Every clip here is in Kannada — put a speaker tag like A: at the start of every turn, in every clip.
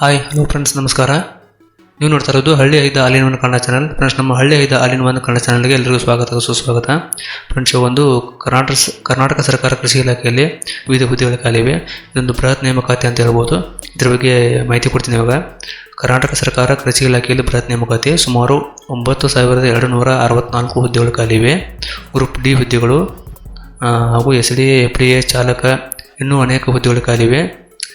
A: ಹಾಯ್ ಹಲೋ ಫ್ರೆಂಡ್ಸ್ ನಮಸ್ಕಾರ. ನೀವು ನೋಡ್ತಾ ಇರೋದು ಹಳ್ಳಿ ಐದ ಹಾಲಿನ ಕನ್ನಡ ಚಾನಲ್ ಫ್ರೆಂಡ್ಸ್ ನಮ್ಮ ಹಳ್ಳಿ ಐದ ಹಾಲಿನ ಕನ್ನಡ ಚಾನಲ್ಗೆ ಎಲ್ಲರಿಗೂ ಸ್ವಾಗತ, ಸುಸ್ವಾಗತ. ಫ್ರೆಂಡ್ಸ್ ಒಂದು ಕರ್ನಾಟಕ ಕರ್ನಾಟಕ ಸರ್ಕಾರ ಕೃಷಿ ಇಲಾಖೆಯಲ್ಲಿ ವಿವಿಧ ಹುದ್ದೆಗಳ ಖಾಲಿವೆ ಇದೊಂದು ಬೃಹತ್ ನೇಮಕಾತಿ ಅಂತ ಹೇಳ್ಬೋದು. ಇದ್ರ ಬಗ್ಗೆ ಮಾಹಿತಿ ಕೊಡ್ತೀನಿ ಇವಾಗ. ಕರ್ನಾಟಕ ಸರ್ಕಾರ ಕೃಷಿ ಇಲಾಖೆಯಲ್ಲಿ ಬೃಹತ್ ನೇಮಕಾತಿ ಸುಮಾರು ಒಂಬತ್ತು ಸಾವಿರದ ಎರಡು ನೂರ ಅರವತ್ನಾಲ್ಕು ಹುದ್ದೆಗಳು ಖಾಲಿವೆ ಗ್ರೂಪ್ ಡಿ ಹುದ್ದೆಗಳು ಹಾಗೂ S D F D A ಚಾಲಕ ಇನ್ನೂ ಅನೇಕ ಹುದ್ದೆಗಳು ಖಾಲಿವೆ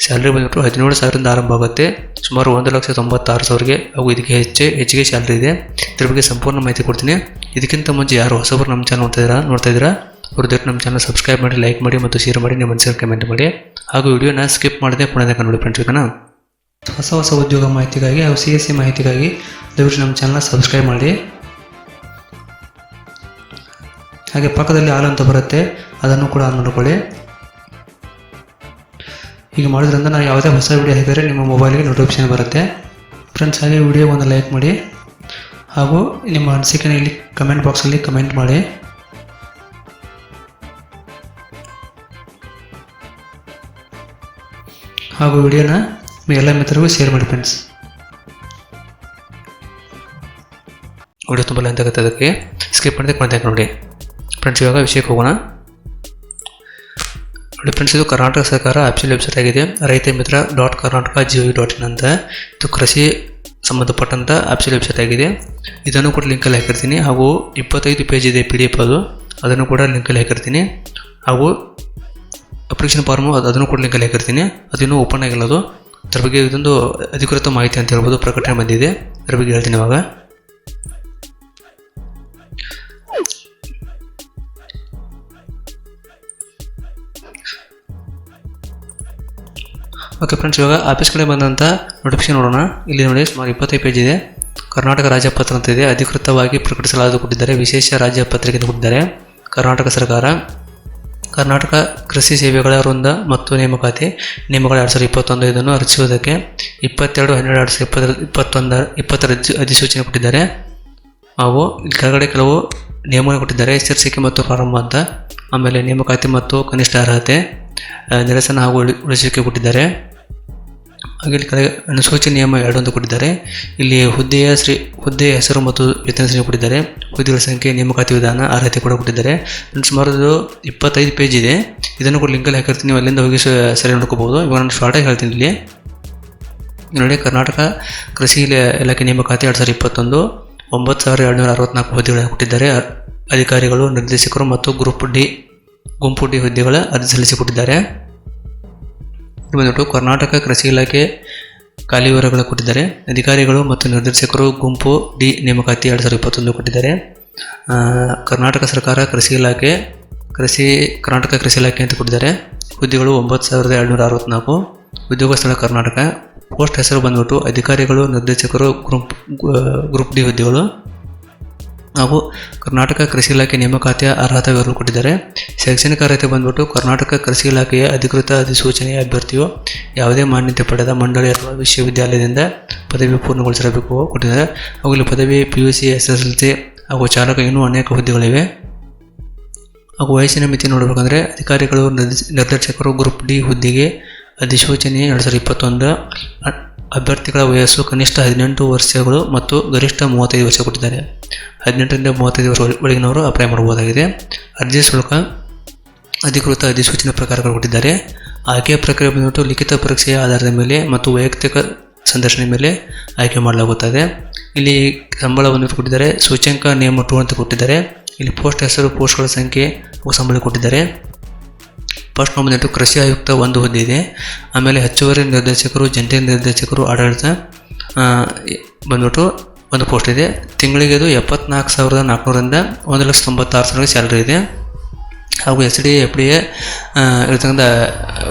A: ಸ್ಯಾಲ್ರಿ ಬಂದ್ಬಿಟ್ಟು ಹದಿನೇಳು ಸಾವಿರದಿಂದ ಆರಂಭ ಆಗುತ್ತೆ. ಸುಮಾರು ಒಂದು ಲಕ್ಷ ತೊಂಬತ್ತಾರು ಸಾವಿರಗೆ ಹಾಗೂ ಇದಕ್ಕೆ ಹೆಚ್ಚು ಹೆಚ್ಚಿಗೆ ಸ್ಯಾಲ್ರಿ ಇದೆ. ಇದ್ರ ಬಗ್ಗೆ ಸಂಪೂರ್ಣ ಮಾಹಿತಿ ಕೊಡ್ತೀನಿ. ಇದಕ್ಕಿಂತ ಮುಂಚೆ ಯಾರು ಹೊಸಬ್ರು ನಮ್ಮ ಚಾನಲ್ ನೋಡ್ತಾ ಇದ್ದೀರಾ ನೋಡ್ತಾ ಇದ್ದೀರಾ? ಅವ್ರು ದಯವಿಟ್ಟು ನಮ್ಮ ಚಾನಲ್ ಸಬ್ಸ್ಕ್ರೈಬ್ ಮಾಡಿ ಲೈಕ್ ಮಾಡಿ ಮತ್ತು ಶೇರ್ ಮಾಡಿ, ನಿಮ್ಮ ಮನಸ್ಸಿನ ಕಮೆಂಟ್ ಮಾಡಿ. ಹಾಗೂ ವಿಡಿಯೋನ ಸ್ಕಿಪ್ ಮಾಡದೆ ಪುನಃ ನೋಡಿ ಫ್ರೆಂಡ್ಸ್ ಹೊಸ ಹೊಸ ಉದ್ಯೋಗ ಮಾಹಿತಿಗಾಗಿ ಹಾಗೂ ಸಿ ಎಸ್ ಸಿ ಮಾಹಿತಿಗಾಗಿ ದಯವಿಟ್ಟು ನಮ್ಮ ಚಾನಲ್ನ ಸಬ್ಸ್ಕ್ರೈಬ್ ಮಾಡಿ. ಹಾಗೆ ಪಕ್ಕದಲ್ಲಿ ಹಾಲು ಅಂತ ಬರುತ್ತೆ. ಅದನ್ನು ಕೂಡ ಆನ್ ಮಾಡ್ಕೊಳ್ಳಿ ಹೀಗೆ ಮಾಡೋದ್ರಿಂದ ನಾವು ಯಾವುದೇ ಹೊಸ ವಿಡಿಯೋ ಹಾಕಿದರೆ ನಿಮ್ಮ ಮೊಬೈಲ್ಗೆ ನೋಟಿಫಿಕೇಶನ್ ಬರುತ್ತೆ. ಫ್ರೆಂಡ್ಸ್ ಹಾಗೆ ವಿಡಿಯೋ ಲೈಕ್ ಮಾಡಿ. ಹಾಗೂ ನಿಮ್ಮ ಅನಿಸಿಕೆನ ಇಲ್ಲಿ ಕಮೆಂಟ್ ಬಾಕ್ಸಲ್ಲಿ ಕಮೆಂಟ್ ಮಾಡಿ. ಹಾಗೂ ವಿಡಿಯೋನ ಎಲ್ಲ ಮಿತ್ರರಿಗೂ ಶೇರ್ ಮಾಡಿ ಫ್ರೆಂಡ್ಸ್ ವಿಡಿಯೋ ತುಂಬ ಆಗುತ್ತೆ ಅದಕ್ಕೆ. ಸ್ಕಿಪ್ ಮಾಡಿದೆ ಕಾಂಟ್ಯಾಕ್ಟ್ ನೋಡಿ. ಫ್ರೆಂಡ್ಸ್ ಇವಾಗ ವಿಷಯಕ್ಕೆ ಹೋಗೋಣ. ಫ್ರೆಂಡ್ಸ್ ಇದು ಕರ್ನಾಟಕ ಸರ್ಕಾರ ಆಫಿಷಿಯಲ್ ವೆಬ್ಸೈಟ್ ಆಗಿದೆ. Raitha Mitra dot Karnataka G O dot in ಅಂತ. ಇದು ಕೃಷಿ ಸಂಬಂಧಪಟ್ಟಂಥ ಆಫಿಷಿಯಲ್ ವೆಬ್ಸೈಟ್ ಆಗಿದೆ. ಇದನ್ನು ಕೂಡ ಲಿಂಕಲ್ಲಿ ಹಾಕಿರ್ತೀನಿ. ಹಾಗೂ ಇಪ್ಪತ್ತೈದು ಪೇಜ್ ಇದೆ ಪಿ ಡಿ ಎಫ್ ಅದು. ಅದನ್ನು ಕೂಡ ಲಿಂಕಲ್ಲಿ ಹಾಕಿರ್ತೀನಿ. ಹಾಗೂ ಅಪ್ಲಿಕೇಶನ್ ಫಾರ್ಮು ಅದು ಅದನ್ನು ಕೂಡ ಲಿಂಕಲ್ಲಿ ಹಾಕಿರ್ತೀನಿ. ಅದಿನ್ನೂ ಓಪನ್ ಆಗಿಲ್ಲ ಅದು. ಅದ್ರ ಬಗ್ಗೆ ಇದೊಂದು ಅಧಿಕೃತ ಮಾಹಿತಿ ಅಂತ ಹೇಳ್ಬೋದು. ಪ್ರಕಟಣೆ ಬಂದಿದೆ. ಅದ್ರ ಬಗ್ಗೆ ಹೇಳ್ತೀನಿ ಇವಾಗ. ಓಕೆ ಫ್ರೆಂಡ್ಸ್ ಇವಾಗ ಆಫೀಸ್ ಕಡೆ ಬಂದಂಥ ನೋಟಿಫಿಕೇಶನ್ ನೋಡೋಣ. ಇಲ್ಲಿ ನೋಡಿ ಸುಮಾರು ಇಪ್ಪತ್ತೈದು ಪೇಜ್ ಇದೆ. ಕರ್ನಾಟಕ ರಾಜ್ಯಪತ್ರ ಅಂತ ಇದೆ. ಅಧಿಕೃತವಾಗಿ ಪ್ರಕಟಿಸಲಾದ ಕೊಟ್ಟಿದ್ದಾರೆ. ವಿಶೇಷ ರಾಜ್ಯ ಪತ್ರಿಕೆ ಕೊಟ್ಟಿದ್ದಾರೆ. ಕರ್ನಾಟಕ ಸರ್ಕಾರ, ಕರ್ನಾಟಕ ಕೃಷಿ ಸೇವೆಗಳ ವೃಂದ ಮತ್ತು ನೇಮಕಾತಿ ನೇಮಗಳ ಎರಡು ಸಾವಿರದ ಇಪ್ಪತ್ತೊಂದು ಇದನ್ನು ಅರ್ಜಿಸುವುದಕ್ಕೆ ಇಪ್ಪತ್ತೆರಡು, ಹನ್ನೆರಡು, ಎರಡು ಸಾವಿರದ ಇಪ್ಪತ್ತರ ಇಪ್ಪತ್ತೊಂದರ ಇಪ್ಪತ್ತರ ಅಧಿ- ಅಧಿಸೂಚನೆ ಕೊಟ್ಟಿದ್ದಾರೆ. ಇಲ್ಲಿ ಕೆಳಗಡೆ ಕೆಲವು ನಿಯಮಗಳು ಕೊಟ್ಟಿದ್ದಾರೆ. ಶೀರ್ಷಿಕೆ ಮತ್ತು ಪ್ರಾರಂಭ ಅಂತ. ಆಮೇಲೆ ನೇಮಕಾತಿ ಮತ್ತು ಕನಿಷ್ಠ ಅರ್ಹತೆ ನಿರಸನ ಹಾಗೂ ಉಳಿ- ಉಳಿಸುವಿಕೆ ಕೊಟ್ಟಿದ್ದಾರೆ. ಹಾಗೆ ಇಲ್ಲಿ ಕೆಳಗೆ ಅನುಸೂಚಿ ನಿಯಮ ಎರಡು ಅಂತ ಕೊಟ್ಟಿದ್ದಾರೆ. ಇಲ್ಲಿ ಹುದ್ದೆಯ ಶ್ರೀ, ಹುದ್ದೆಯ ಹೆಸರು ಮತ್ತು ವೇತನ ಶ್ರೇಣಿ ಕೊಟ್ಟಿದ್ದಾರೆ. ಹುದ್ದೆಗಳ ಸಂಖ್ಯೆ, ನೇಮಕಾತಿ ವಿಧಾನ, ಅರ್ಹತೆ ಕೂಡ ಕೊಟ್ಟಿದ್ದಾರೆ. ಸುಮಾರು ಇಪ್ಪತ್ತೈದು ಪೇಜ್ ಇದೆ. ಇದನ್ನು ಕೂಡ ಲಿಂಕಲ್ಲಿ ಹಾಕಿರ್ತೀನಿ. ನೀವು ಅಲ್ಲಿಂದ ಹೋಗಿ ಸರಿ ನೋಡ್ಕೋಬೋದು ಇವಾಗ ನಾನು ಶಾರ್ಟಾಗಿ ಹೇಳ್ತೀನಿ ಇಲ್ಲಿ. ನೋಡಿ, ಕರ್ನಾಟಕ ಕೃಷಿ ಇಲಾಖೆ ನೇಮಕಾತಿ ಎರಡು ಸಾವಿರದ ಇಪ್ಪತ್ತೊಂದು, ಒಂಬತ್ತು ಸಾವಿರದ ನೂರ ಅರವತ್ನಾಲ್ಕು ಹುದ್ದೆಗಳನ್ನು ಕೊಟ್ಟಿದ್ದಾರೆ. ಅಧಿಕಾರಿಗಳು, ನಿರ್ದೇಶಕರು ಮತ್ತು ಗ್ರೂಪ್ ಡಿ, ಗುಂಪು ಡಿ ಹುದ್ದೆಗಳ ಅರ್ಜಿ ಸಲ್ಲಿಸಿಕೊಟ್ಟಿದ್ದಾರೆ. ಬಂದ್ಬಿಟ್ಟು ಕರ್ನಾಟಕ ಕೃಷಿ ಇಲಾಖೆ ಖಾಲಿ ವಿವರಗಳು ಕೊಟ್ಟಿದ್ದಾರೆ. ಅಧಿಕಾರಿಗಳು ಮತ್ತು ನಿರ್ದೇಶಕರು ಗುಂಪು ಡಿ ನೇಮಕಾತಿ ಎರಡು ಸಾವಿರದ ಇಪ್ಪತ್ತೊಂದು ಕೊಟ್ಟಿದ್ದಾರೆ. ಕರ್ನಾಟಕ ಸರ್ಕಾರ ಕೃಷಿ ಇಲಾಖೆ, ಕೃಷಿ, ಕರ್ನಾಟಕ ಕೃಷಿ ಇಲಾಖೆ ಅಂತ ಕೊಟ್ಟಿದ್ದಾರೆ. ಹುದ್ದೆಗಳು ಒಂಬತ್ತು ಸಾವಿರದ ಏಳ್ನೂರ ಅರವತ್ತ್ನಾಲ್ಕು ಉದ್ಯೋಗ ಸ್ಥಳ ಕರ್ನಾಟಕ. ಪೋಸ್ಟ್ ಹೆಸರು ಬಂದ್ಬಿಟ್ಟು ಅಧಿಕಾರಿಗಳು, ನಿರ್ದೇಶಕರು, ಗ್ರೂಪ್ ಗ್ರೂಪ್ ಡಿ ಹುದ್ದೆಗಳು. ಹಾಗೂ ಕರ್ನಾಟಕ ಕೃಷಿ ಇಲಾಖೆ ನೇಮಕಾತಿಯ ಅರ್ಹತಾ ಕೊಟ್ಟಿದ್ದಾರೆ. ಶೈಕ್ಷಣಿಕ ಅರ್ಹತೆ ಬಂದ್ಬಿಟ್ಟು ಕರ್ನಾಟಕ ಕೃಷಿ ಇಲಾಖೆಯ ಅಧಿಕೃತ ಅಧಿಸೂಚನೆಯ ಅಭ್ಯರ್ಥಿಯು ಯಾವುದೇ ಮಾನ್ಯತೆ ಪಡೆದ ಮಂಡಳಿ ಅಥವಾ ವಿಶ್ವವಿದ್ಯಾಲಯದಿಂದ ಪದವಿ ಪೂರ್ಣಗೊಳಿಸಿರಬೇಕು ಕೊಟ್ಟಿದ್ದಾರೆ. ಹಾಗೂ ಇಲ್ಲಿ ಪದವಿ P U C S S L C ಹಾಗೂ ಚಾಲಕ ಇನ್ನೂ ಅನೇಕ ಹುದ್ದೆಗಳಿವೆ. ಹಾಗೂ ವಯಸ್ಸಿನ ಮಿತಿ ನೋಡಬೇಕಂದ್ರೆ ಅಧಿಕಾರಿಗಳು ನಿರ್ದೇಶ- ನಿರ್ದೇಶಕರು ಗ್ರೂಪ್ ಡಿ ಹುದ್ದೆಗೆ ಅಧಿಸೂಚನೆ ಎರಡು ಸಾವಿರದ ಇಪ್ಪತ್ತೊಂದು ಅಭ್ಯರ್ಥಿಗಳ ವಯಸ್ಸು ಕನಿಷ್ಠ ಹದಿನೆಂಟು ವರ್ಷಗಳು ಮತ್ತು ಗರಿಷ್ಠ ಮೂವತ್ತೈದು ವರ್ಷ ಕೊಟ್ಟಿದ್ದಾರೆ. ಹದಿನೆಂಟರಿಂದ ಮೂವತ್ತೈದು ವರ್ಷ ಒಳ- ಒಳಗಿನವರು ಅಪ್ಲೈ ಮಾಡಬಹುದಾಗಿದೆ. ಅರ್ಜಿ ಶುಲ್ಕ ಅಧಿಕೃತ ಅಧಿಸೂಚನೆ ಪ್ರಕಾರಗಳು ಕೊಟ್ಟಿದ್ದಾರೆ. ಆಯ್ಕೆ ಪ್ರಕ್ರಿಯೆ ಬಂದ್ಬಿಟ್ಟು ಲಿಖಿತ ಪರೀಕ್ಷೆಯ ಆಧಾರದ ಮೇಲೆ ಮತ್ತು ವೈಯಕ್ತಿಕ ಸಂದರ್ಶನದ ಮೇಲೆ ಆಯ್ಕೆ ಮಾಡಲಾಗುತ್ತದೆ. ಇಲ್ಲಿ ಸಂಬಳವನ್ನು ಕೊಟ್ಟಿದ್ದಾರೆ. ಸೂಚ್ಯಂಕ ನಿಯಮ ಟು ಅಂತ ಕೊಟ್ಟಿದ್ದಾರೆ. ಇಲ್ಲಿ ಪೋಸ್ಟ್ ಹೆಸರು, ಪೋಸ್ಟ್ಗಳ ಸಂಖ್ಯೆ ಸಂಬಳ ಕೊಟ್ಟಿದ್ದಾರೆ. ಫಸ್ಟ್ ಬಂದ್ಬಿಟ್ಟು ಕೃಷಿ ಆಯುಕ್ತ ಒಂದು ಹುದ್ದೆ ಆಮೇಲೆ ಹೆಚ್ಚುವರಿ ನಿರ್ದೇಶಕರು, ಜಂಟಿ ನಿರ್ದೇಶಕರು, ಆಡಳಿತ ಬಂದ್ಬಿಟ್ಟು ಒಂದು ಪೋಸ್ಟ್ ಇದೆ. ತಿಂಗಳಿಗೆ ಅದು ಎಪ್ಪತ್ನಾಲ್ಕು ಸಾವಿರದ ನಾಲ್ಕುನೂರಿಂದ ಒಂದು ಲಕ್ಷ ತೊಂಬತ್ತಾರು ಸಾವಿರ ಸ್ಯಾಲ್ರಿ ಇದೆ. ಹಾಗೂ S D F D A ಇರ್ತಕ್ಕಂಥ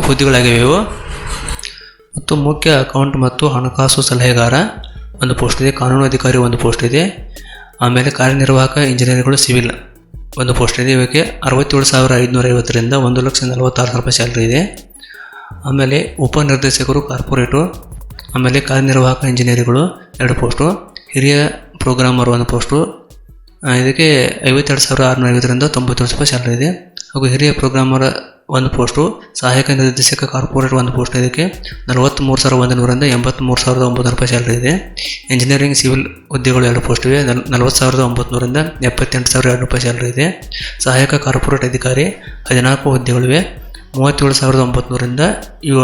A: ಹುದ್ದೆಗಳಾಗಿವೆ ಇವು. ಮತ್ತು ಮುಖ್ಯ ಅಕೌಂಟ್ ಮತ್ತು ಹಣಕಾಸು ಸಲಹೆಗಾರ ಒಂದು ಪೋಸ್ಟ್ ಇದೆ. ಕಾನೂನು ಅಧಿಕಾರಿ ಒಂದು ಪೋಸ್ಟ್ ಇದೆ. ಆಮೇಲೆ ಕಾರ್ಯನಿರ್ವಾಹಕ, ಇಂಜಿನಿಯರ್ಗಳು, ಸಿವಿಲ್. ಒಂದು ಪೋಸ್ಟ್ ಇದೆ. ಇವಕ್ಕೆ ಅರವತ್ತೇಳು ಸಾವಿರ ಐದುನೂರ ಐವತ್ತರಿಂದ ಒಂದು ಲಕ್ಷ ನಲವತ್ತಾರು ಸಾವಿರ ರೂಪಾಯಿ ಸ್ಯಾಲ್ರಿ ಇದೆ. ಆಮೇಲೆ ಉಪನಿರ್ದೇಶಕರು, ಕಾರ್ಪೊರೇಟು, ಆಮೇಲೆ ಕಾರ್ಯನಿರ್ವಾಹಕ ಇಂಜಿನಿಯರ್ಗಳು ಎರಡು ಪೋಸ್ಟು ಹಿರಿಯ ಪ್ರೋಗ್ರಾಮರ್ ಒಂದು ಪೋಸ್ಟು ಇದಕ್ಕೆ ಐವತ್ತೆರಡು ಸಾವಿರ ಆರುನೂರ ಐವತ್ತರಿಂದ ತೊಂಬತ್ತೇಳು ರೂಪಾಯಿ ಸ್ಯಾಲ್ರಿ ಇದೆ. ಹಾಗೂ ಹಿರಿಯ ಪ್ರೋಗ್ರಾಮರ್ ಒಂದು ಪೋಸ್ಟು, ಸಹಾಯಕ ನಿರ್ದೇಶಕ ಕಾರ್ಪೊರೇಟ್ ಒಂದು ಪೋಸ್ಟ್ ಇದಕ್ಕೆ ನಲವತ್ತ್ಮೂರು ಸಾವಿರದ ಒಂದು ನೂರಿಂದ ಎಂಬತ್ತ್ಮೂರು ಸಾವಿರದ ಒಂಬತ್ತು ರೂಪಾಯಿ ಸ್ಯಾಲ್ರಿ ಇದೆ. ಇಂಜಿನಿಯರಿಂಗ್ ಸಿವಿಲ್ ಹುದ್ದೆಗಳು ಎರಡು ಪೋಸ್ಟ್ ಇವೆ. ನಲ್, ನಲವತ್ತು ಸಾವಿರದ ಒಂಬತ್ನೂರಿಂದ ಎಪ್ಪತ್ತೆಂಟು ಸಾವಿರ ಎರಡು ರೂಪಾಯಿ ಸ್ಯಾಲ್ರಿ ಇದೆ. ಸಹಾಯಕ ಕಾರ್ಪೊರೇಟ್ ಅಧಿಕಾರಿ ಹದಿನಾಲ್ಕು ಹುದ್ದೆಗಳಿವೆ. ಮೂವತ್ತೇಳು ಸಾವಿರದ ಒಂಬತ್ನೂರಿಂದ ಇವ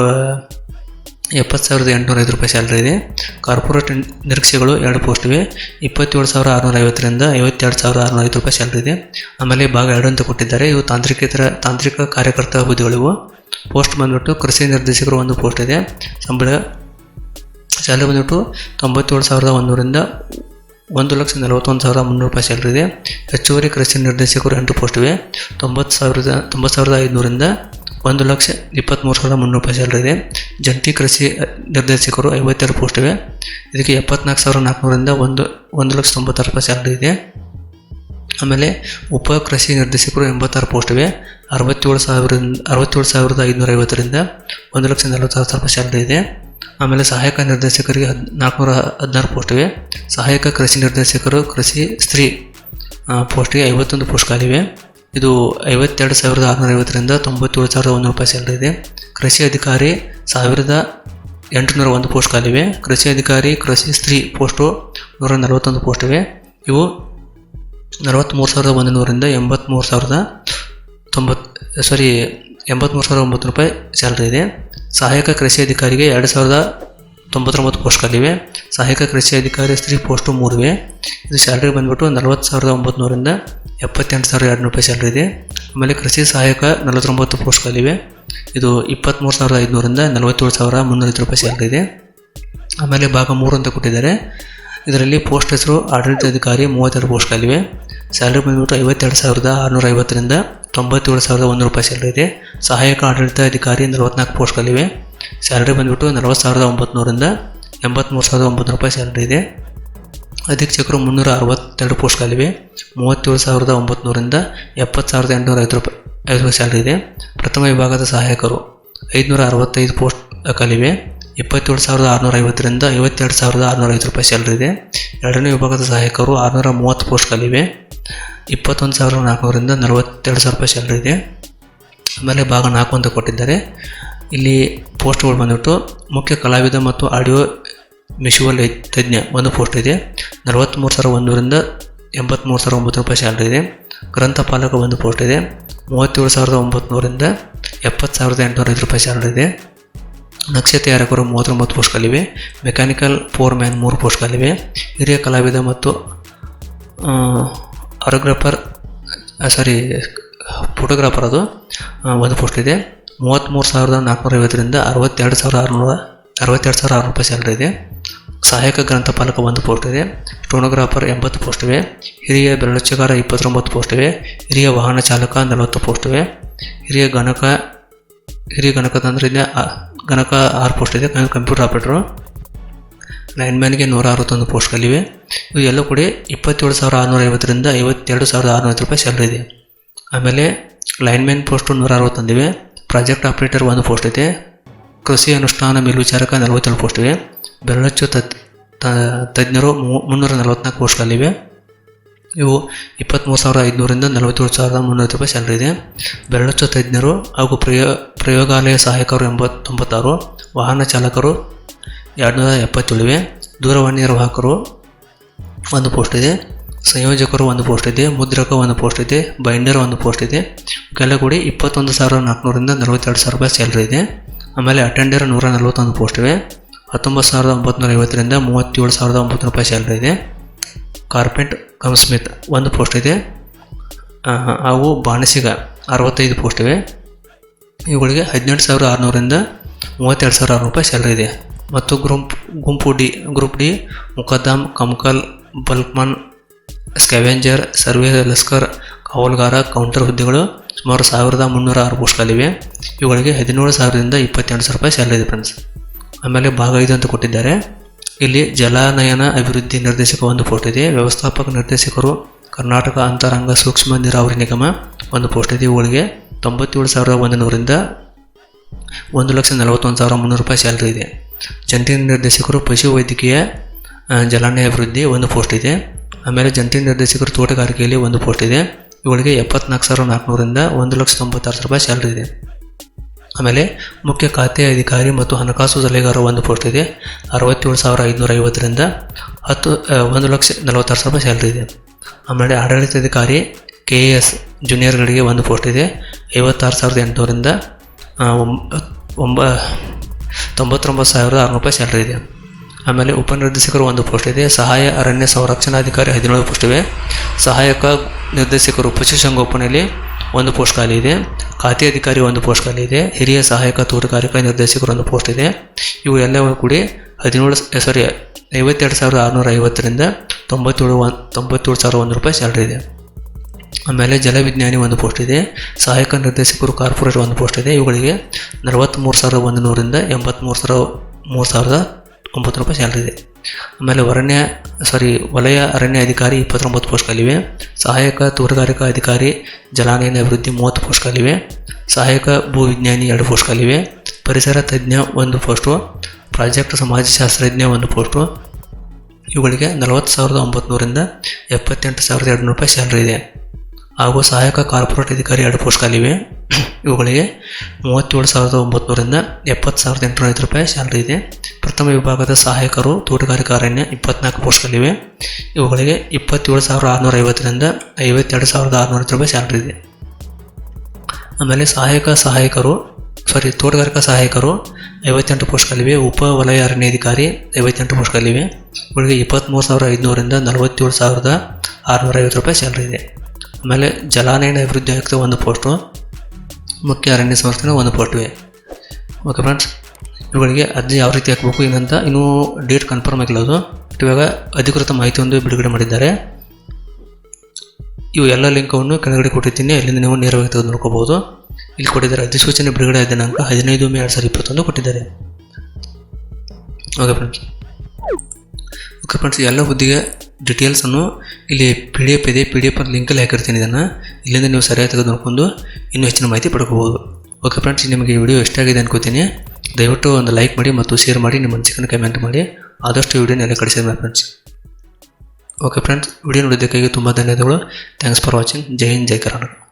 A: ಎಪ್ಪತ್ತು ಸಾವಿರದ ಎಂಟುನೂರ ಐದು ರೂಪಾಯಿ ಸ್ಯಾಲ್ರಿ ಇದೆ. ಕಾರ್ಪೊರೇಟ್ ನಿರೀಕ್ಷೆಗಳು ಎರಡು ಪೋಸ್ಟ್ ಇವೆ. ಇಪ್ಪತ್ತೇಳು ಸಾವಿರ ಆರುನೂರ ಐವತ್ತರಿಂದ ಐವತ್ತೆರಡು ಸಾವಿರ ಆರುನೂರ ಐದು ರೂಪಾಯಿ ಸ್ಯಾಲ್ರಿ ಇದೆ. ಆಮೇಲೆ ಭಾಗ ಎರಡು ಅಂತ ಕೊಟ್ಟಿದ್ದಾರೆ. ಇವು ತಾಂತ್ರಿಕೇತರ, ತಾಂತ್ರಿಕ ಕಾರ್ಯಕರ್ತ ಹುದ್ದೆಗಳಿವು. ಪೋಸ್ಟ್ ಬಂದ್ಬಿಟ್ಟು ಕೃಷಿ ನಿರ್ದೇಶಕರು ಒಂದು ಪೋಸ್ಟ್ ಇದೆ. ಸಂಬಳ ಸ್ಯಾಲ್ರಿ ಬಂದ್ಬಿಟ್ಟು ತೊಂಬತ್ತೇಳು ಸಾವಿರದ ಒಂದೂರಿಂದ ಒಂದು ಲಕ್ಷ ನಲವತ್ತೊಂದು ಸಾವಿರದ ಮುನ್ನೂರು ರೂಪಾಯಿ ಸ್ಯಾಲ್ರಿ ಇದೆ. ಹೆಚ್ಚುವರಿ ಕೃಷಿ ನಿರ್ದೇಶಕರು ಎಂಟು ಪೋಸ್ಟ್ ಇವೆ. ತೊಂಬತ್ತು ಸಾವಿರದ ತೊಂಬತ್ತು ಸಾವಿರದ ಐದುನೂರಿಂದ ಒಂದು ಲಕ್ಷ ಇಪ್ಪತ್ತ್ಮೂರು ಸಾವಿರದ ಮುನ್ನೂರು ರೂಪಾಯಿ ಸ್ಯಾಲ್ರಿ ಇದೆ. ಜಂಟಿ ಕೃಷಿ ನಿರ್ದೇಶಕರು ಐವತ್ತೆರಡು ಪೋಸ್ಟ್ ಇವೆ. ಇದಕ್ಕೆ ಎಪ್ಪತ್ನಾಲ್ಕು ಸಾವಿರದ ನಾಲ್ಕುನೂರಿಂದ ಒಂದು ಒಂದು ಲಕ್ಷ ತೊಂಬತ್ತಾರು ರೂಪಾಯಿ ಸ್ಯಾಲ್ರಿ ಇದೆ. ಆಮೇಲೆ ಉಪ ಕೃಷಿ ನಿರ್ದೇಶಕರು ಎಂಬತ್ತಾರು ಪೋಸ್ಟ್ ಇವೆ. ಅರವತ್ತೇಳು ಸಾವಿರದಿಂದ, ಅರವತ್ತೇಳು ಸಾವಿರದ ಐದುನೂರ ಐವತ್ತರಿಂದ ಒಂದು ಲಕ್ಷ ನಲವತ್ತಾರು ಸಾವಿರ ರೂಪಾಯಿ ಸ್ಯಾಲ್ರಿ ಇದೆ. ಆಮೇಲೆ ಸಹಾಯಕ ನಿರ್ದೇಶಕರಿಗೆ ಹದ್, ನಾಲ್ಕುನೂರ ಹದಿನಾರು ಪೋಸ್ಟ್ ಇವೆ. ಸಹಾಯಕ ಕೃಷಿ ನಿರ್ದೇಶಕರು ಕೃಷಿ ಸ್ತ್ರೀ ಪೋಸ್ಟ್ಗೆ ಐವತ್ತೊಂದು ಪೋಸ್ಟ್ ಖಾಲಿವೆ ಇದು ಐವತ್ತೆರಡು ಸಾವಿರದ ಆರುನೂರ ಐವತ್ತರಿಂದ ತೊಂಬತ್ತೇಳು ಸಾವಿರದ ಒಂದು ರೂಪಾಯಿ ಸ್ಯಾಲ್ರಿ ಇದೆ. ಕೃಷಿ ಅಧಿಕಾರಿ ಸಾವಿರದ ಎಂಟುನೂರ ಒಂದು ಪೋಸ್ಟ್ ಖಾಲಿವೆ ಕೃಷಿ ಅಧಿಕಾರಿ, ಕೃಷಿ ಸ್ತ್ರೀ ಪೋಸ್ಟು ನೂರ ನಲವತ್ತೊಂದು ಪೋಸ್ಟ್ ಇವೆ. ಇವು ನಲವತ್ತ್ಮೂರು ಸಾವಿರದ ಒಂದು ನೂರಿಂದ ಎಂಬತ್ತ್ಮೂರು ಸಾವಿರದ ತೊಂಬತ್ತು ಸಾರಿ ಎಂಬತ್ತ್ಮೂರು ಸಾವಿರದ ಒಂಬತ್ತು ರೂಪಾಯಿ ಸ್ಯಾಲ್ರಿ ಇದೆ. ಸಹಾಯಕ ಕೃಷಿ ಅಧಿಕಾರಿಗೆ ಎರಡು ಸಾವಿರದ ತೊಂಬತ್ತೊಂಬತ್ತು ಪೋಸ್ಟ್ಗಳಿವೆ. ಸಹಾಯಕ ಕೃಷಿ ಅಧಿಕಾರಿ ಸ್ತ್ರೀ ಪೋಸ್ಟು ಮೂರಿವೆ. ಇದು ಸ್ಯಾಲ್ರಿ ಬಂದ್ಬಿಟ್ಟು ನಲವತ್ತು ಸಾವಿರದ ಒಂಬತ್ತು ಎಪ್ಪತ್ತೆಂಟು ಸಾವಿರದ ಎರಡು ರೂಪಾಯಿ ಸ್ಯಾಲ್ರಿ ಇದೆ. ಆಮೇಲೆ ಕೃಷಿ ಸಹಾಯಕ ನಲವತ್ತೊಂಬತ್ತು ಪೋಸ್ಟ್ಗಳಿವೆ. ಇದು ಇಪ್ಪತ್ತ್ಮೂರು ಸಾವಿರದ ಐದುನೂರಿಂದ ನಲವತ್ತೇಳು ಸಾವಿರ ಮುನ್ನೂರೈದು ರೂಪಾಯಿ ಸ್ಯಾಲ್ರಿ ಇದೆ. ಆಮೇಲೆ ಭಾಗ ಮೂರು ಅಂತ ಕೊಟ್ಟಿದ್ದಾರೆ. ಇದರಲ್ಲಿ ಪೋಸ್ಟ್ ಹೆಸರು ಆಡಳಿತಾಧಿಕಾರಿ ಮೂವತ್ತೆರಡು ಪೋಸ್ಟ್ಗಳಿವೆ. ಸ್ಯಾಲ್ರಿ ಬಂದ್ಬಿಟ್ಟು ಐವತ್ತೆರಡು ಸಾವಿರದ ಆರುನೂರ ಐವತ್ತರಿಂದ ತೊಂಬತ್ತೇಳು ಸಾವಿರದ ಒಂದು ರೂಪಾಯಿ ಸ್ಯಾಲ್ರಿ ಇದೆ. ಸಹಾಯಕ ಆಡಳಿತಾಧಿಕಾರಿ ನಲವತ್ನಾಲ್ಕು ಪೋಸ್ಟ್ಗಳಿವೆ. ಸ್ಯಾಲ್ರಿ ಬಂದ್ಬಿಟ್ಟು ನಲವತ್ತು ಸಾವಿರದ ಒಂಬತ್ತುನೂರಿಂದ ಎಂಬತ್ತ್ಮೂರು ಸಾವಿರದ ಒಂಬತ್ತು ರೂಪಾಯಿ ಸ್ಯಾಲ್ರಿ ಇದೆ. ಅಧೀಕ್ಷಕರು ಮುನ್ನೂರ ಅರವತ್ತೆರಡು ಪೋಸ್ಟ್ ಕಾಲಿವೆ ಮೂವತ್ತೇಳು ಸಾವಿರದ ಒಂಬತ್ನೂರಿಂದ ಎಪ್ಪತ್ತು ಸಾವಿರದ ಎಂಟುನೂರ ಐದು ರೂಪಾಯಿ ಐದು ರೂಪಾಯಿ ಸ್ಯಾಲ್ರಿ ಇದೆ. ಪ್ರಥಮ ವಿಭಾಗದ ಸಹಾಯಕರು ಐದುನೂರ ಅರವತ್ತೈದು ಪೋಸ್ಟ್ ಖಾಲಿವೆ ಇಪ್ಪತ್ತೇಳು ಸಾವಿರದ ಆರುನೂರ ಐವತ್ತರಿಂದ ಐವತ್ತೆರಡು ಸಾವಿರದ ಆರುನೂರ ಐದು ರೂಪಾಯಿ ಸ್ಯಾಲ್ರಿ ಇದೆ. ಎರಡನೇ ವಿಭಾಗದ ಸಹಾಯಕರು ಆರುನೂರ ಮೂವತ್ತು ಪೋಸ್ಟ್ ಕಾಲಿವೆ ಇಪ್ಪತ್ತೊಂದು ಸಾವಿರದ ನಾಲ್ಕುನೂರಿಂದ ನಲವತ್ತೆರಡು ಸಾವಿರ ರೂಪಾಯಿ ಸ್ಯಾಲ್ರಿ ಇದೆ. ಆಮೇಲೆ ಭಾಗ ನಾಲ್ಕು ಅಂತ ಕೊಟ್ಟಿದ್ದಾರೆ. ಇಲ್ಲಿ ಪೋಸ್ಟ್ಗಳು ಬಂದ್ಬಿಟ್ಟು ಮುಖ್ಯ ಕಲಾವಿದ ಮತ್ತು ಆಡಿಯೋ ಮಿಶುವಲ್ ತಜ್ಞ ಒಂದು ಪೋಸ್ಟ್ ಇದೆ. ನಲವತ್ತ್ಮೂರು ಸಾವಿರ ಒಂದೂರಿಂದ ಎಂಬತ್ತ್ಮೂರು ಸಾವಿರ ಒಂಬತ್ತು ರೂಪಾಯಿ ಸ್ಯಾಲ್ರಿ ಇದೆ. ಗ್ರಂಥಪಾಲಕ ಒಂದು ಪೋಸ್ಟ್ ಇದೆ. ಮೂವತ್ತೇಳು ಸಾವಿರದ ಒಂಬತ್ನೂರಿಂದ ಎಪ್ಪತ್ತು ಸಾವಿರದ ಎಂಟುನೂರ ಐದು ರೂಪಾಯಿ ಸ್ಯಾಲ್ರಿ ಇದೆ. ನಕ್ಷೆ ತಯಾರಕರು ಮೂವತ್ತೊಂಬತ್ತು ಪೋಸ್ಟ್ಗಳಿವೆ. ಮೆಕ್ಯಾನಿಕಲ್ ಫೋರ್ ಮ್ಯಾನ್ ಮೂರು ಪೋಸ್ಟ್ಗಳಿವೆ. ಹಿರಿಯ ಕಲಾವಿದ ಮತ್ತು ಆರೋಗ್ರಾಫರ್ ಸಾರಿ, ಫೋಟೋಗ್ರಾಫರ್ ಅದು ಒಂದು ಪೋಸ್ಟ್ ಇದೆ. ಮೂವತ್ತ್ಮೂರು ಸಾವಿರದ ನಾಲ್ಕುನೂರ ಐವತ್ತರಿಂದ ಅರವತ್ತೆರಡು ಸಾವಿರ ಆರುನೂರ ಅರವತ್ತೆರಡು ಸಾವಿರ ಆರುನೂರು ರೂಪಾಯಿ ಸ್ಯಾಲ್ರಿ ಇದೆ. ಸಹಾಯಕ ಗ್ರಂಥಪಾಲಕ ಒಂದು ಪೋಸ್ಟ್ ಇದೆ. ಟೋನೋಗ್ರಾಫರ್ ಎಂಬತ್ತು ಪೋಸ್ಟ್ ಇವೆ. ಹಿರಿಯ ಬೆರಳಚ್ಚಗಾರ ಇಪ್ಪತ್ತೊಂಬತ್ತು ಪೋಸ್ಟ್ ಇವೆ. ಹಿರಿಯ ವಾಹನ ಚಾಲಕ ನಲವತ್ತು ಪೋಸ್ಟ್ ಇವೆ. ಹಿರಿಯ ಗಣಕ ಹಿರಿಯ ಗಣಕ ಅಂದ್ರೆ ಗಣಕ ಆರು ಪೋಸ್ಟ್ ಇದೆ. Computer operator. ಲೈನ್ಮ್ಯಾನ್ಗೆ ನೂರ ಅರವತ್ತೊಂದು ಪೋಸ್ಟ್ಗಳಿವೆ. ಇವು ಎಲ್ಲ ಕೂಡ ಇಪ್ಪತ್ತೇಳು ಸಾವಿರ ಆರುನೂರ ಐವತ್ತರಿಂದ ಐವತ್ತೆರಡು ಸಾವಿರದ ಆರುನೂರ ರೂಪಾಯಿ ಸ್ಯಾಲ್ರಿ ಇದೆ. ಆಮೇಲೆ ಲೈನ್ ಮ್ಯಾನ್ ಪೋಸ್ಟು ನೂರ ಅರವತ್ತೊಂದಿವೆ ಪ್ರಾಜೆಕ್ಟ್ ಆಪರೇಟರ್ ಒಂದು ಪೋಸ್ಟ್ ಇದೆ ಕೃಷಿ ಅನುಷ್ಠಾನ ಮೇಲ್ವಿಚಾರಕ ನಲವತ್ತೇಳು ಪೋಸ್ಟ್ ಇವೆ. ಬೆರಳಚ್ಚು ತತ್ ತಜ್ಞರು ಮುನ್ನೂರ ನಲವತ್ನಾಲ್ಕು ಪೋಸ್ಟ್ಗಳಿವೆ ಇವು. ಇಪ್ಪತ್ತ್ಮೂರು ಸಾವಿರದ ಐದುನೂರಿಂದ ನಲವತ್ತೇಳು ಸಾವಿರದ ಮುನ್ನೂರು ರೂಪಾಯಿ ಸ್ಯಾಲ್ರಿ ಇದೆ. ಬೆರಳಚ್ಚು ತಜ್ಞರು ಹಾಗೂ ಪ್ರಯೋ, ಪ್ರಯೋಗಾಲಯ ಸಹಾಯಕರು ಎಂಬತ್ತೊಂಬತ್ತಾರು, ವಾಹನ ಚಾಲಕರು ಎರಡುನೂರ ಎಪ್ಪತ್ತೇಳಿವೆ ದೂರವಾಣಿ ನಿರ್ವಾಹಕರು ಒಂದು ಪೋಸ್ಟ್ ಇದೆ. ಸಂಯೋಜಕರು ಒಂದು ಪೋಸ್ಟ್ ಇದೆ. ಮುದ್ರಕ ಒಂದು ಪೋಸ್ಟ್ ಇದೆ. ಬೈಂಡರ್ ಒಂದು ಪೋಸ್ಟ್ ಇದೆ. ಕೂಡಿ ಇಪ್ಪತ್ತೊಂದು ಸಾವಿರದ ನಾಲ್ಕುನೂರಿಂದ ನಲವತ್ತೆರಡು ಸಾವಿರ ರೂಪಾಯಿ ಸ್ಯಾಲ್ರಿ ಇದೆ. ಆಮೇಲೆ ಅಟೆಂಡರ್ ನೂರ ನಲವತ್ತೊಂದು ಪೋಸ್ಟ್ ಇವೆ. ಹತ್ತೊಂಬತ್ತು ಸಾವಿರದ ಒಂಬತ್ತುನೂರ ಐವತ್ತರಿಂದ ಮೂವತ್ತೇಳು ಸಾವಿರದ ಒಂಬತ್ತು ರೂಪಾಯಿ ಸ್ಯಾಲ್ರಿ ಇದೆ. ಕಾರ್ಪೆಂಟ್ ಕಮ್ ಸ್ಮಿತ್ ಒಂದು ಪೋಸ್ಟ್ ಇದೆ. ಹಾಗೂ ಬಾಣಸಿಗ ಅರವತ್ತೈದು ಪೋಸ್ಟ್ ಇವೆ. ಇವುಗಳಿಗೆ ಹದಿನೆಂಟು ಸಾವಿರದ ಆರುನೂರಿಂದ ಮೂವತ್ತೆರಡು ಸಾವಿರ ಆರು ರೂಪಾಯಿ ಸ್ಯಾಲ್ರಿ ಇದೆ. ಮತ್ತು ಗ್ರೂಪ್, ಗುಂಪು ಡಿ, ಗ್ರೂಪ್ ಡಿ ಮುಖದ್ದಾಮ್ ಕಮ್ಕಲ್, ಬಲ್ಕ್ಮನ್, ಸ್ಕ್ಯಾವೆಂಜರ್ ಸರ್ವೇ ಲಸ್ಕರ್, ಕಾವಲುಗಾರ, ಕೌಂಟರ್ ಹುದ್ದೆಗಳು ಸುಮಾರು ಸಾವಿರದ ಮುನ್ನೂರ ಆರು ಪೋಸ್ಟ್ಗಳಿವೆ. ಇವುಗಳಿಗೆ ಹದಿನೇಳು ಸಾವಿರದಿಂದ ಇಪ್ಪತ್ತೆರಡು ಸಾವಿರ ರೂಪಾಯಿ ಸ್ಯಾಲರಿ ಇದೆ ಫ್ರೆಂಡ್ಸ್ ಆಮೇಲೆ ಭಾಗ ಐದು ಅಂತ ಕೊಟ್ಟಿದ್ದಾರೆ. ಇಲ್ಲಿ ಜಲಾನಯನ ಅಭಿವೃದ್ಧಿ ನಿರ್ದೇಶಕ ಒಂದು ಪೋಸ್ಟ್ ಇದೆ. ವ್ಯವಸ್ಥಾಪಕ ನಿರ್ದೇಶಕರು ಕರ್ನಾಟಕ ಅಂತರಂಗ ಸೂಕ್ಷ್ಮ ನೀರಾವರಿ ನಿಗಮ ಒಂದು ಪೋಸ್ಟ್ ಇದೆ. ಇವುಗಳಿಗೆ ತೊಂಬತ್ತೇಳು ಸಾವಿರದ ಒಂದು ನೂರಿಂದ ಒಂದು ಲಕ್ಷ ನಲವತ್ತೊಂದು ಸಾವಿರ ಮುನ್ನೂರು ರೂಪಾಯಿ ಸ್ಯಾಲ್ರಿ ಇದೆ. ಜಂಟಿ ನಿರ್ದೇಶಕರು ಪಶು ವೈದ್ಯಕೀಯ ಜಲಾನಯ ಅಭಿವೃದ್ಧಿ ಒಂದು ಪೋಸ್ಟ್ ಇದೆ. ಆಮೇಲೆ ಜಂಟಿ ನಿರ್ದೇಶಕರು ತೋಟಗಾರಿಕೆಯಲ್ಲಿ ಒಂದು ಪೋಸ್ಟ್ ಇದೆ. ಇವುಗಳಿಗೆ ಎಪ್ಪತ್ನಾಲ್ಕು ಸಾವಿರ ನಾಲ್ಕುನೂರಿಂದ ಒಂದು ಲಕ್ಷ ತೊಂಬತ್ತಾರು ಸಾವಿರ ರೂಪಾಯಿ ಸ್ಯಾಲ್ರಿ ಇದೆ. ಆಮೇಲೆ ಮುಖ್ಯ ಖಾತೆ ಅಧಿಕಾರಿ ಮತ್ತು ಹಣಕಾಸು ಸಲಹೆಗಾರ ಒಂದು ಪೋಸ್ಟ್ ಇದೆ. ಅರವತ್ತೇಳು ಸಾವಿರ ಐದುನೂರ ಐವತ್ತರಿಂದ ಹತ್ತು ಒಂದು ಲಕ್ಷ ನಲವತ್ತಾರು ಸಾವಿರ ರೂಪಾಯಿ ಸ್ಯಾಲ್ರಿ ಇದೆ. ಆಮೇಲೆ ಆಡಳಿತಾಧಿಕಾರಿ ಕೆ ಎ ಎಸ್ ಜೂನಿಯರ್ಗಳಿಗೆ ಒಂದು ಪೋಸ್ಟ್ ಇದೆ. ಐವತ್ತಾರು ಸಾವಿರದ ಎಂಟುನೂರಿಂದ ಒಂಬ, ತೊಂಬತ್ತೊಂಬತ್ತು ಸಾವಿರದ ಆರುನೂರು ರೂಪಾಯಿ ಸ್ಯಾಲ್ರಿ ಇದೆ. ಆಮೇಲೆ ಉಪನಿರ್ದೇಶಕರು ಒಂದು ಪೋಸ್ಟ್ ಇದೆ. ಸಹಾಯ ಅರಣ್ಯ ಸಂರಕ್ಷಣಾಧಿಕಾರಿ ಹದಿನೇಳು ಪೋಸ್ಟ್ ಇವೆ. ಸಹಾಯಕ ನಿರ್ದೇಶಕರು ಪಶುಸಂಗೋಪನೆಯಲ್ಲಿ ಒಂದು ಪೋಸ್ಟ್ ಖಾಲಿ ಇದೆ. ಖಾತೆ ಅಧಿಕಾರಿ ಒಂದು ಪೋಸ್ಟ್ ಖಾಲಿ ಇದೆ. ಹಿರಿಯ ಸಹಾಯಕ ತೋಟಗಾರಿಕಾ ನಿರ್ದೇಶಕರು ಒಂದು ಪೋಸ್ಟ್ ಇದೆ. ಇವು ಎಲ್ಲವೂ ಕೂಡಿ ಹದಿನೇಳು ಸಾರಿ ಐವತ್ತೆರಡು ಸಾವಿರದ ಆರುನೂರ ಐವತ್ತರಿಂದ ತೊಂಬತ್ತೇಳು ಒನ್ ತೊಂಬತ್ತೇಳು ಸಾವಿರ ಒಂದು ರೂಪಾಯಿ ಸ್ಯಾಲ್ರಿ ಇದೆ. ಆಮೇಲೆ ಜಲವಿಜ್ಞಾನಿ ಒಂದು ಪೋಸ್ಟ್ ಇದೆ. ಸಹಾಯಕ ನಿರ್ದೇಶಕರು ಕಾರ್ಪೊರೇಟ್ ಒಂದು ಪೋಸ್ಟ್ ಇದೆ. ಇವುಗಳಿಗೆ ನಲವತ್ತ್ಮೂರು ಸಾವಿರದ ಒಂದು ನೂರಿಂದ ಎಂಬತ್ತ್ಮೂರು ಸಾವಿರ ಮೂರು ಸಾವಿರದ ಒಂಬತ್ತು ರೂಪಾಯಿ ಸ್ಯಾಲ್ರಿ ಇದೆ. ಆಮೇಲೆ ಅರಣ್ಯ ಸಾರಿ ವಲಯ ಅರಣ್ಯ ಅಧಿಕಾರಿ ಇಪ್ಪತ್ತೊಂಬತ್ತು ಪೋಸ್ಟ್ಗಳಿವೆ. ಸಹಾಯಕ ತೋಟಗಾರಿಕಾ ಅಧಿಕಾರಿ ಜಲಾನಯನ ಅಭಿವೃದ್ಧಿ ಮೂವತ್ತು ಪೋಸ್ಟ್ಗಳಿವೆ. ಸಹಾಯಕ ಭೂವಿಜ್ಞಾನಿ ಎರಡು ಪೋಸ್ಟ್ಗಳಿವೆ. ಪರಿಸರ ತಜ್ಞ ಒಂದು ಪೋಸ್ಟು. ಪ್ರಾಜೆಕ್ಟ್ ಸಮಾಜಶಾಸ್ತ್ರಜ್ಞ ಒಂದು ಪೋಸ್ಟು. ಇವುಗಳಿಗೆ ನಲವತ್ತು ಸಾವಿರದ ಒಂಬತ್ನೂರಿಂದ ಎಪ್ಪತ್ತೆಂಟು ಸಾವಿರದ ಎರಡು ರೂಪಾಯಿ ಸ್ಯಾಲ್ರಿ ಇದೆ. ಹಾಗೂ ಸಹಾಯಕ ಕಾರ್ಪೊರೇಟ್ ಅಧಿಕಾರಿ ಎರಡು ಪೋಸ್ಟ್ ಖಾಲಿವೆ ಇವುಗಳಿಗೆ ಮೂವತ್ತೇಳು ಸಾವಿರದ ಒಂಬತ್ನೂರಿಂದ ಎಪ್ಪತ್ತು ಸಾವಿರದ ಎಂಟುನೂರ ಐದು ರೂಪಾಯಿ ಸ್ಯಾಲ್ರಿ ಇದೆ. ಪ್ರಥಮ ವಿಭಾಗದ ಸಹಾಯಕರು ತೋಟಗಾರಿಕಾ ಅರಣ್ಯ ಇಪ್ಪತ್ನಾಲ್ಕು ಪೋಸ್ಟ್ ಖಾಲಿವೆ ಇವುಗಳಿಗೆ ಇಪ್ಪತ್ತೇಳು ಸಾವಿರದ ಆರುನೂರ ಐವತ್ತರಿಂದ ಐವತ್ತೆರಡು ಸಾವಿರದ ಆರುನೂರ ರೂಪಾಯಿ ಸ್ಯಾಲ್ರಿ ಇದೆ. ಆಮೇಲೆ ಸಹಾಯಕ ಸಹಾಯಕರು ಸಾರಿ ತೋಟಗಾರಿಕಾ ಸಹಾಯಕರು ಐವತ್ತೆಂಟು ಪೋಸ್ಟ್ ಖಾಲಿವೆ ಉಪ ವಲಯ ಅರಣ್ಯಾಧಿಕಾರಿ ಐವತ್ತೆಂಟು ಪೋಸ್ಟ್ ಖಾಲಿವೆ ಇವರಿಗೆ ಇಪ್ಪತ್ತ್ಮೂರು ಸಾವಿರದ ಐದುನೂರಿಂದ ನಲವತ್ತೇಳು ಸಾವಿರದ ಆರುನೂರ ಐವತ್ತು ರೂಪಾಯಿ ಸ್ಯಾಲ್ರಿ ಇದೆ. ಆಮೇಲೆ ಜಲಾನಯನ ಅಭಿವೃದ್ಧಿ ಆಯುಕ್ತ ಒಂದು ಪೋಸ್ಟು ಮುಖ್ಯ ಅರಣ್ಯ ಸಂಸ್ಥೆನ ಒಂದು ಪೋಸ್ಟ್ ಇವೆ ಓಕೆ ಫ್ರೆಂಡ್ಸ್ ಇವುಗಳಿಗೆ ಅರ್ಜಿ ಯಾವ ರೀತಿ ಹಾಕಬೇಕು ಏನಂತ ಇನ್ನೂ ಡೇಟ್ ಕನ್ಫರ್ಮ್ ಆಗಿಲ್ಲ ಅದು. ಇವಾಗ ಅಧಿಕೃತ ಮಾಹಿತಿಯೊಂದು ಬಿಡುಗಡೆ ಮಾಡಿದ್ದಾರೆ. ಇವು ಎಲ್ಲ ಲಿಂಕವನ್ನು ಕೆಳಗಡೆ ಕೊಟ್ಟಿರ್ತೀನಿ. ಅಲ್ಲಿಂದ ನೀವು ನೇರವಾಗಿ ತೆಗೆದು ನೋಡ್ಕೋಬೋದು. ಇಲ್ಲಿ ಕೊಟ್ಟಿದ್ದಾರೆ ಅಧಿಸೂಚನೆ ಬಿಡುಗಡೆ ಆದ ದಿನಾಂಕ ಹದಿನೈದು ಮೇ ಎರಡು ಸಾವಿರದ ಇಪ್ಪತ್ತೊಂದು ಕೊಟ್ಟಿದ್ದಾರೆ. ಓಕೆ ಫ್ರೆಂಡ್ಸ್ ಓಕೆ ಫ್ರೆಂಡ್ಸ್ ಎಲ್ಲ ಹುದ್ದೆಗೆ ಡೀಟೇಲ್ಸನ್ನು ಇಲ್ಲಿ ಪಿ ಡಿ ಎಫ್ ಇದೆ. ಪಿ ಡಿ ಎಫ್ ಲಿಂಕಲ್ಲಿ ಹಾಕಿರ್ತೀನಿ ಇದನ್ನು. ಇಲ್ಲಿಂದ ನೀವು ಸರಿಯಾಗಿ ತೆಗೆದು ನೋಡ್ಕೊಂಡು ಇನ್ನೂ ಹೆಚ್ಚಿನ ಮಾಹಿತಿ ಪಡ್ಕೋಬೋದು ಓಕೆ ಫ್ರೆಂಡ್ಸ್ ನಿಮಗೆ ಈ ವಿಡಿಯೋ ಇಷ್ಟ ಆಗಿದೆ ಅನ್ಕೋತೀನಿ. ದಯವಿಟ್ಟು ಒಂದು ಲೈಕ್ ಮಾಡಿ ಮತ್ತು ಶೇರ್ ಮಾಡಿ, ನಿಮ್ಮ ಅನಿಸಿಕೆನ ಕಮೆಂಟ್ ಮಾಡಿ. ಆದಷ್ಟು ವಿಡಿಯೋನ ಎಲ್ಲ ಮೇಲೆ ಫ್ರೆಂಡ್ಸ್ ಓಕೆ ಫ್ರೆಂಡ್ಸ್ ವಿಡಿಯೋ ನೋಡಿದ್ದಕ್ಕಾಗಿ ತುಂಬ ಧನ್ಯವಾದಗಳು. Thanks for watching Jai Hind, Jai Karnataka.